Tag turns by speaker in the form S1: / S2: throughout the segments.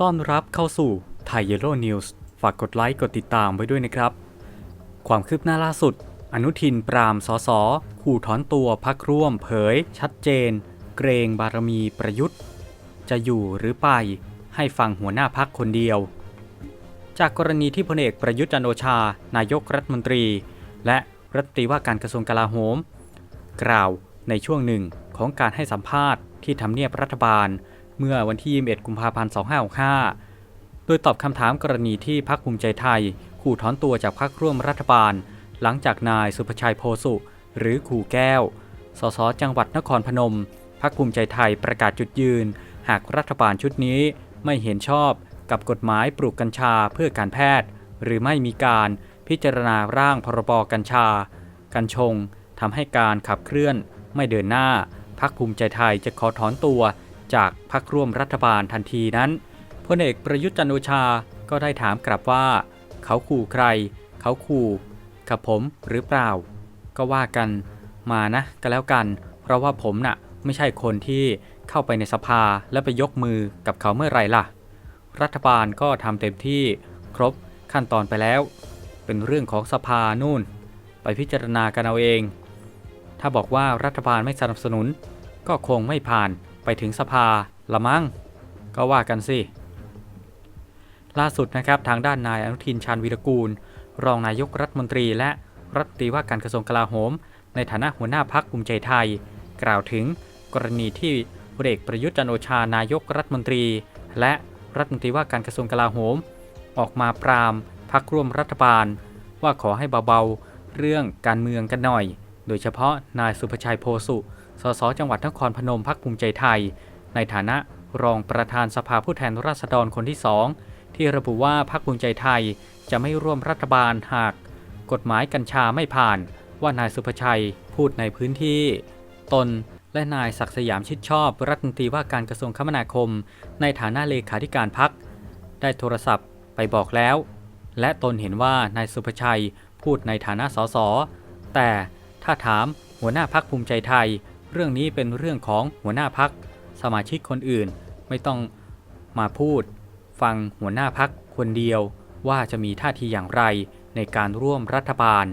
S1: ต้อนรับเข้าสู่ไทยเยลโล่นิวส์ฝากกดไลค์กดติดตามไว้ด้วยนะครับ ความคืบหน้าล่าสุด อนุทินปรามสสขู่ถอนตัวพักร่วมเผย ชัดเจน เกรงบารมีประยุทธ์ จะอยู่หรือไปให้ฟังหัวหน้าพักคนเดียว จากกรณีที่พลเอกประยุทธ์จันโอชา นายกรัฐมนตรี และรัฐมนตรีว่าการกระทรวงกลาโหม กล่าวในช่วงหนึ่งของการให้สัมภาษณ์ที่ทำเนียบรัฐบาล เมื่อวันที่ 21 กุมภาพันธ์ 2565 โดยตอบคำถามกรณีที่พักภูมิใจไทย ขู่ถอนตัวจากพักร่วมรัฐบาล หลังจากนายสุภชัยโพสุ หรือขู่แก้ว สสจังหวัดนครพนม พักภูมิใจไทยประกาศจุดยืน หากรัฐบาลชุดนี้ไม่เห็นชอบกับกฎหมายปลูกกัญชาเพื่อการแพทย์ หรือไม่มีการพิจารณาร่างพรบกัญชา กัญชงทำให้การขับเคลื่อน ไม่เดินหน้าพักภูมิใจไทยจะขอถอนตัว จากพักร่วมรัฐบาลทันทีนั้นพลเอกประยุทธ์จันโอชาก็ได้ถามกลับว่า เขาขู่ใคร เขาขู่กับผมหรือเปล่า ก็ว่ากันมานะก็แล้วกัน เพราะว่าผมน่ะไม่ใช่คนที่เข้าไปในสภาและไปยกมือกับเขาเมื่อไหร่ล่ะ รัฐบาลก็ทำเต็มที่ครบขั้นตอนไปแล้ว เป็นเรื่องของสภานู่น ไปพิจารณากันเอาเอง ถ้าบอกว่ารัฐบาลไม่สนับสนุน ก็คงไม่ผ่าน ไปถึงสภาละมั้งก็ว่ากันสิล่าสุดนะครับทางด้านนายอนุทินชาญวีรกูล รองนายกรัฐมนตรี และรัฐมนตรีว่าการกระทรวงกลาโหม ในฐานะหัวหน้าพักภูมิใจไทย กล่าวถึงกรณีที่พลเอกประยุทธ์จันโอชานายกรัฐมนตรี และรัฐมนตรีว่าการกระทรวงกลาโหม ออกมาปรามพักร่วมรัฐบาล ว่าขอให้เบาๆเรื่องการเมืองกันหน่อย โดยเฉพาะนายสุภชัยโพสุ สสจังหวัดนครพนมพักภูมิใจไทย ในฐานะรองประธานสภาผู้แทนราษฎรคนที่สองที่ระบุว่าพักภูมิใจไทยจะไม่ร่วมรัฐบาลหาก กฎหมายกัญชาไม่ผ่าน ว่านายสุภชัยพูดในพื้นที่ ตนและนายศักดิ์สยามชิดชอบ รัฐมนตรีว่าการกระทรวงคมนาคม ในฐานะเลขาธิการพัก ได้โทรศัพท์ไปบอกแล้ว และตนเห็นว่านายสุภชัยพูดในฐานะสสแต่ถ้าถามหัวหน้าพักภูมิใจไทย เรื่องนี้เป็นเรื่องของหัวหน้าพัก สมาชิกคนอื่นไม่ต้องมาพูด ฟังหัวหน้าพักคนเดียวว่าจะมีท่าทีอย่างไรในการร่วมรัฐบาล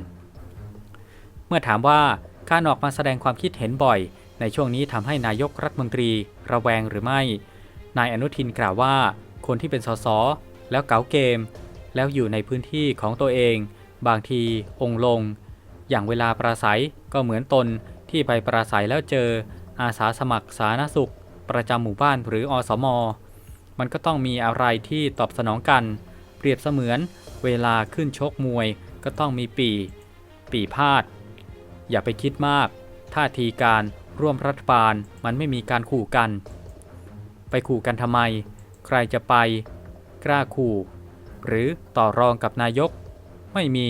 S1: เมื่อถามว่าการออกมาแสดงความคิดเห็นบ่อย ในช่วงนี้ทำให้นายกรัฐมนตรีระแวงหรือไม่ นายอนุทินกล่าวว่า คนที่เป็นสสแล้วเก๋าเกม แล้วอยู่ในพื้นที่ของตัวเอง บางทีองลง อย่างเวลาปราศัยก็เหมือนตน ที่ไปปราศัยแล้วเจออาสาสมัครสาธารณสุข ประจำหมู่บ้านหรืออสม มันก็ต้องมีอะไรที่ตอบสนองกัน เปรียบเสมือนเวลาขึ้นชกมวย ก็ต้องมีปี ปีพาด อย่าไปคิดมาก ท่าทีการร่วมรัฐบาลมันไม่มีการขู่กัน ไปขู่กันทำไม ใครจะไป กล้าขู่ หรือต่อรองกับนายก ไม่มี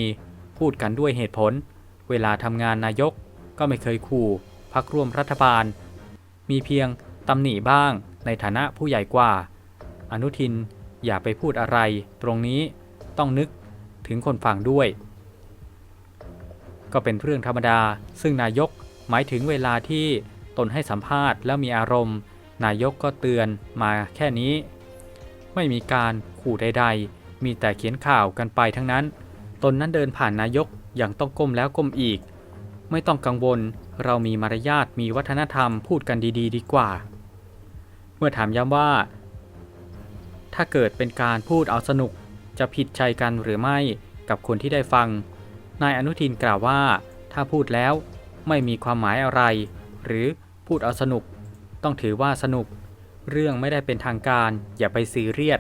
S1: พูดกันด้วยเหตุผล เวลาทำงานนายก ก็ไม่เคยขู่พักร่วมรัฐบาล มีเพียงตำหนิบ้างในฐานะผู้ใหญ่กว่า อนุทินอย่าไปพูดอะไร ตรงนี้ต้องนึกถึงคนฟังด้วย ก็เป็นเรื่องธรรมดา ซึ่งนายกหมายถึงเวลาที่ตนให้สัมภาษณ์แล้วมีอารมณ์ นายกก็เตือนมาแค่นี้ ไม่มีการขู่ใด ๆ มีแต่เขียนข่าวกันไปทั้งนั้น ตนนั้นเดินผ่านนายกอย่างต้องก้มแล้วก้มอีก ไม่ต้องกังวล เรามีมารยาทมีวัฒนธรรมพูดกันดี ๆ ดีกว่า เมื่อถามย้ำว่า ถ้าเกิดเป็นการพูดเอาสนุกจะผิดใจกันหรือไม่กับคนที่ได้ฟัง นายอนุทินกล่าวว่า ถ้าพูดแล้วไม่มีความหมายอะไร หรือพูดเอาสนุก ต้องถือว่าสนุก เรื่องไม่ได้เป็นทางการ อย่าไปซีเรียส